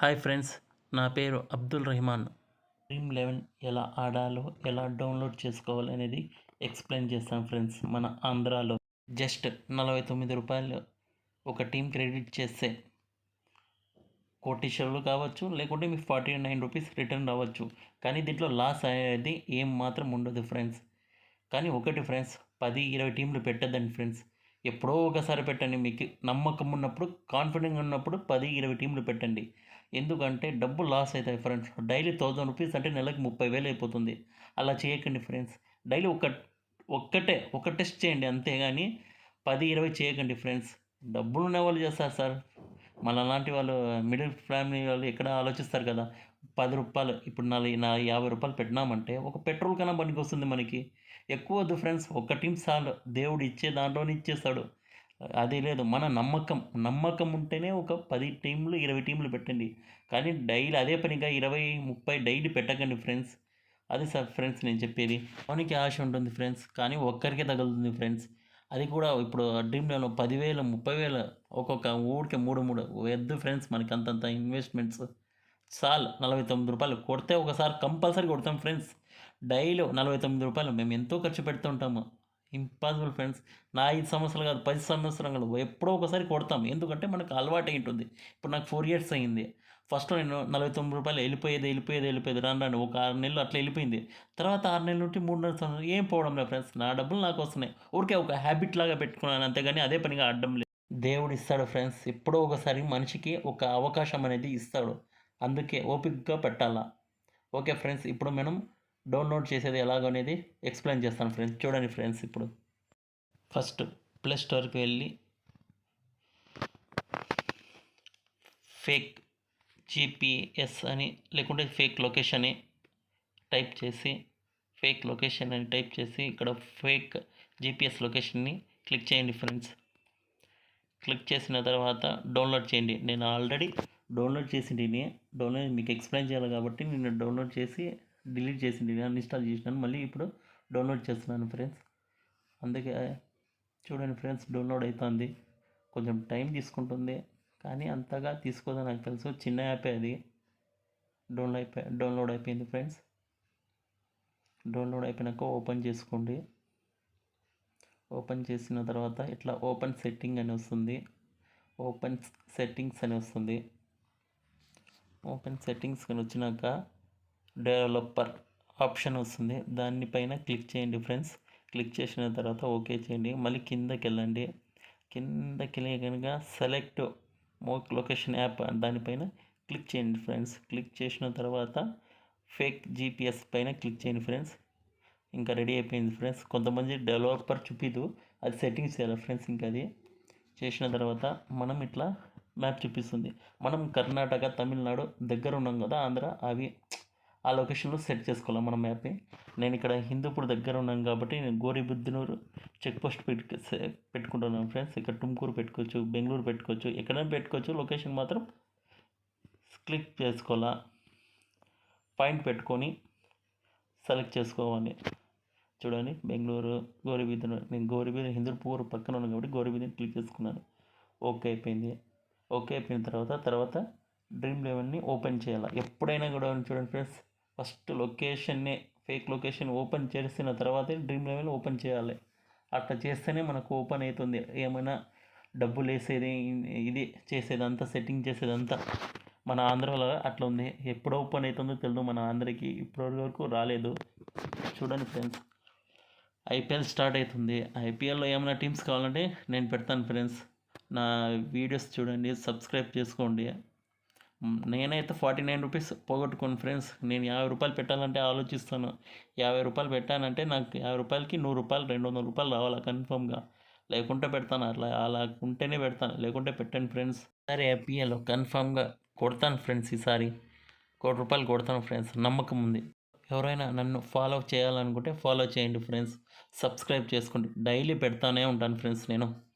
Hi friends నా పేరు Abdul Rahman. Dream eleven ఎలా ఆడాలో ఎలా డౌన్లోడ్ చేసుకోవాలి అనేది ఎక్స్ప్లెయిన్ చేస్తాను ఫ్రెండ్స్ మన ఆంధ్రాలో. జస్ట్ నలభై తొమ్మిది రూపాయలు ఒక టీం క్రెడిట్ చేస్తే కోటీశ్వరులు కావచ్చు లేకుంటే మీకు ఫార్టీ నైన్ రూపీస్ రిటర్న్ రావచ్చు. కానీ దీంట్లో లాస్ అయ్యేది ఏం మాత్రం ఉండదు ఫ్రెండ్స్. కానీ ఒకటి ఫ్రెండ్స్ పది ఇరవై టీంలు పెట్టద్దండి ఫ్రెండ్స్. ఎప్పుడో ఒకసారి పెట్టండి మీకు నమ్మకం ఉన్నప్పుడు కాన్ఫిడెంట్ ఉన్నప్పుడు పది ఇరవై టీంలు పెట్టండి. ఎందుకంటే డబ్బు లాస్ అవుతాయి ఫ్రెండ్స్. డైలీ థౌజండ్ రూపీస్ అంటే నెలకు ముప్పై వేలు అయిపోతుంది. అలా చేయకండి ఫ్రెండ్స్. డైలీ ఒక ఒక్కటే ఒక టెస్ట్ చేయండి అంతేగాని పది ఇరవై చేయకండి ఫ్రెండ్స్. డబ్బులు ఉన్న వాళ్ళు చేస్తారు సార్. మన లాంటి వాళ్ళు మిడిల్ ఫ్యామిలీ వాళ్ళు ఎక్కడ ఆలోచిస్తారు కదా. పది రూపాయలు ఇప్పుడు నాలుగు నా యాభై రూపాయలు పెట్టినామంటే ఒక పెట్రోల్ కన్నా పనికి వస్తుంది మనకి. ఎక్కువ వద్దు ఫ్రెండ్స్. ఒక టీం సార్లు దేవుడు ఇచ్చే దాంట్లోనే ఇచ్చేస్తాడు. అది లేదు. మన నమ్మకం. నమ్మకం ఉంటేనే ఒక పది టీంలు ఇరవై టీంలు పెట్టండి. కానీ డైలీ అదే పనిగా ఇరవై ముప్పై డైలీ పెట్టకండి ఫ్రెండ్స్. అది సార్ ఫ్రెండ్స్ నేను చెప్పేది. మనకి ఆశ ఉంటుంది ఫ్రెండ్స్. కానీ ఒక్కరికే తగులుతుంది ఫ్రెండ్స్. అది కూడా ఇప్పుడు డ్రీమ్ పదివేల పదివేలు ముప్పై వేలు ఒక్కొక్క ఊరికి మూడు మూడు వద్దు ఫ్రెండ్స్ మనకి అంతంత ఇన్వెస్ట్మెంట్స్. చాలు. నలభై తొమ్మిది రూపాయలు కొడితే ఒకసారి కంపల్సరీ కొడతాం ఫ్రెండ్స్. డైలీ నలభై తొమ్మిది రూపాయలు. మేము ఎంతో ఖర్చు పెడుతుంటాము ఇంపాసిబుల్ ఫ్రెండ్స్ నా ఐదు సంవత్సరాలు కాదు పది సంవత్సరాలు కాదు. ఎప్పుడో ఒకసారి కొడతాం. ఎందుకంటే మనకు అలవాటు అయి ఉంటుంది. ఇప్పుడు నాకు ఫోర్ ఇయర్స్ అయింది. ఫస్ట్ నేను నలభై తొమ్మిది రూపాయలు వెళ్ళిపోయేది వెళ్ళిపోయేది వెళ్ళిపోయేది. రాను రాను. ఒక ఆరు నెలలు అట్లా వెళ్ళిపోయింది. తర్వాత ఆరు నెలల నుండి మూడు నెలల సంవత్సరం ఏం పోవడం లేదు ఫ్రెండ్స్ నా డబ్బులు నాకు వస్తున్నాయి. ఊరికే ఒక హ్యాబిట్ లాగా పెట్టుకున్నాను. అంతేగాని అదే పనిగా ఆడడం లేదు. దేవుడు ఇస్తాడు ఫ్రెండ్స్ ఎప్పుడో ఒకసారి మనిషికి ఒక అవకాశం అనేది ఇస్తాడు. అందుకే ఓపికగా పెట్టాలా. ఓకే ఫ్రెండ్స్ ఇప్పుడు మనం డౌన్లోడ్ చేసేది ఎలాగనేది ఎక్స్ప్లెయిన్ చేస్తాను ఫ్రెండ్స్. చూడండి ఫ్రెండ్స్ ఇప్పుడు. ఫస్ట్ ప్లే స్టోర్కి వెళ్ళి ఫేక్ జీపీఎస్ అని లేకుంటే ఫేక్ లొకేషన్ అని టైప్ చేసి ఫేక్ లొకేషన్ అని టైప్ చేసి ఇక్కడ ఫేక్ జీపీఎస్ లొకేషన్ని క్లిక్ చేయండి ఫ్రెండ్స్. క్లిక్ చేసిన తర్వాత డౌన్లోడ్ చేయండి. నేను ఆల్రెడీ డౌన్లోడ్ చేసింది డౌన్లోడ్ మీకు ఎక్స్ప్లెయిన్ చేయాలి కాబట్టి నేను డౌన్లోడ్ చేసి డిలీట్ చేసింది అన్ఇన్స్టాల్ చేసినాను మళ్ళీ ఇప్పుడు డౌన్లోడ్ చేస్తున్నాను ఫ్రెండ్స్ అందుకే చూడండి ఫ్రెండ్స్ డౌన్లోడ్ అవుతుంది కొంచెం టైం తీసుకుంటుంది కానీ అంతగా తీసుకోదని నాకు తెలుసు. చిన్న యాపే అది. డౌన్లోడ్ అయిపోయి డౌన్లోడ్ అయిపోయింది ఫ్రెండ్స్ డౌన్లోడ్ అయిపోయినాక ఓపెన్ చేసుకోండి. ఓపెన్ చేసిన తర్వాత ఇట్లా ఓపెన్ సెట్టింగ్ అని వస్తుంది. ఓపెన్ సెట్టింగ్స్ అని వస్తుంది. ఓపెన్ సెట్టింగ్స్ అని వచ్చినాక డెవలపర్ ఆప్షన్ వస్తుంది. దానిపైన క్లిక్ చేయండి ఫ్రెండ్స్. క్లిక్ చేసిన తర్వాత ఓకే చేయండి. మళ్ళీ కిందకి వెళ్ళండి కిందకి వెళ్ళి కనుక సెలెక్ట్ మోక్ లొకేషన్ యాప్ దానిపైన క్లిక్ చేయండి ఫ్రెండ్స్. క్లిక్ చేసిన తర్వాత ఫేక్ జీపీఎస్ పైన క్లిక్ చేయండి ఫ్రెండ్స్. ఇంకా రెడీ అయిపోయింది ఫ్రెండ్స్. కొంతమంది డెవలపర్ చూపిదు. అది సెట్టింగ్స్ చేయాలి ఫ్రెండ్స్ ఇంకా అది. చేసిన తర్వాత మనం ఇట్లా మ్యాప్ చూపిస్తుంది. మనం కర్ణాటక తమిళనాడు దగ్గర ఉన్నాం కదా ఆంధ్ర అవి ఆ లొకేషన్లో సెట్ చేసుకోవాలి మన మ్యాప్ని నేను ఇక్కడ హిందూపూర్ దగ్గర ఉన్నాను కాబట్టి నేను గోరిబుద్దునూరు చెక్ పోస్ట్ పెట్టు పెట్టుకుంటున్నాను ఫ్రెండ్స్ ఇక్కడ టుమ్కూరు పెట్టుకోవచ్చు బెంగళూరు పెట్టుకోవచ్చు ఎక్కడైనా పెట్టుకోవచ్చు. లొకేషన్ మాత్రం క్లిక్ చేసుకోవాలా. పాయింట్ పెట్టుకొని సెలెక్ట్ చేసుకోవాలి. చూడండి బెంగళూరు గోరిబిద్దనూరు నేను గోరిబిద్ద హిందూపూర్ పక్కన ఉన్నాను కాబట్టి గోరిబిద్దని క్లిక్ చేసుకున్నాను. ఓకే అయిపోయింది. ఓకే అయిపోయిన తర్వాత తర్వాత డ్రీమ్ లెవెన్ని ఓపెన్ చేయాలి. ఎప్పుడైనా కూడా చూడండి ఫ్రెండ్స్ ఫస్ట్ లొకేషన్ని ఫేక్ లొకేషన్ ఓపెన్ చేసిన తర్వాతే డ్రీమ్ లెవెల్ ఓపెన్ చేయాలి. అట్లా చేస్తేనే మనకు ఓపెన్ అవుతుంది ఏమైనా డబ్బులు వేసేది ఇది చేసేదంతా సెట్టింగ్ చేసేదంతా మన ఆంధ్రలో అట్లా ఉంది. ఎప్పుడు ఓపెన్ అవుతుందో తెలియదు మన ఆంధ్రకి. ఇప్పటి వరకు రాలేదు. చూడండి ఫ్రెండ్స్. ఐపీఎల్ స్టార్ట్ అవుతుంది. ఐపీఎల్లో ఏమైనా టీమ్స్ కావాలంటే నేను పెడతాను ఫ్రెండ్స్. నా వీడియోస్ చూడండి సబ్స్క్రైబ్ చేసుకోండి. నేనైతే ఫార్టీ నైన్ రూపీస్ పోగొట్టుకోను ఫ్రెండ్స్. నేను యాభై రూపాయలు పెట్టాలంటే ఆలోచిస్తాను. యాభై రూపాయలు పెట్టానంటే నాకు యాభై రూపాయలకి నూరు రూపాయలు రెండు వందల రూపాయలు రావాలా కన్ఫామ్గా లేకుంటే పెడతాను అట్లా అలా ఉంటేనే పెడతాను. లేకుంటే పెట్టండి ఫ్రెండ్స్. సరే ఐపీఎల్ కన్ఫామ్గా కొడతాను ఫ్రెండ్స్ ఈసారి. కోటి రూపాయలు కొడతాను ఫ్రెండ్స్ నమ్మకం ఉంది. ఎవరైనా నన్ను ఫాలో చేయాలనుకుంటే ఫాలో చేయండి ఫ్రెండ్స్. సబ్స్క్రైబ్ చేసుకోండి. డైలీ పెడతానే ఉంటాను ఫ్రెండ్స్ నేను.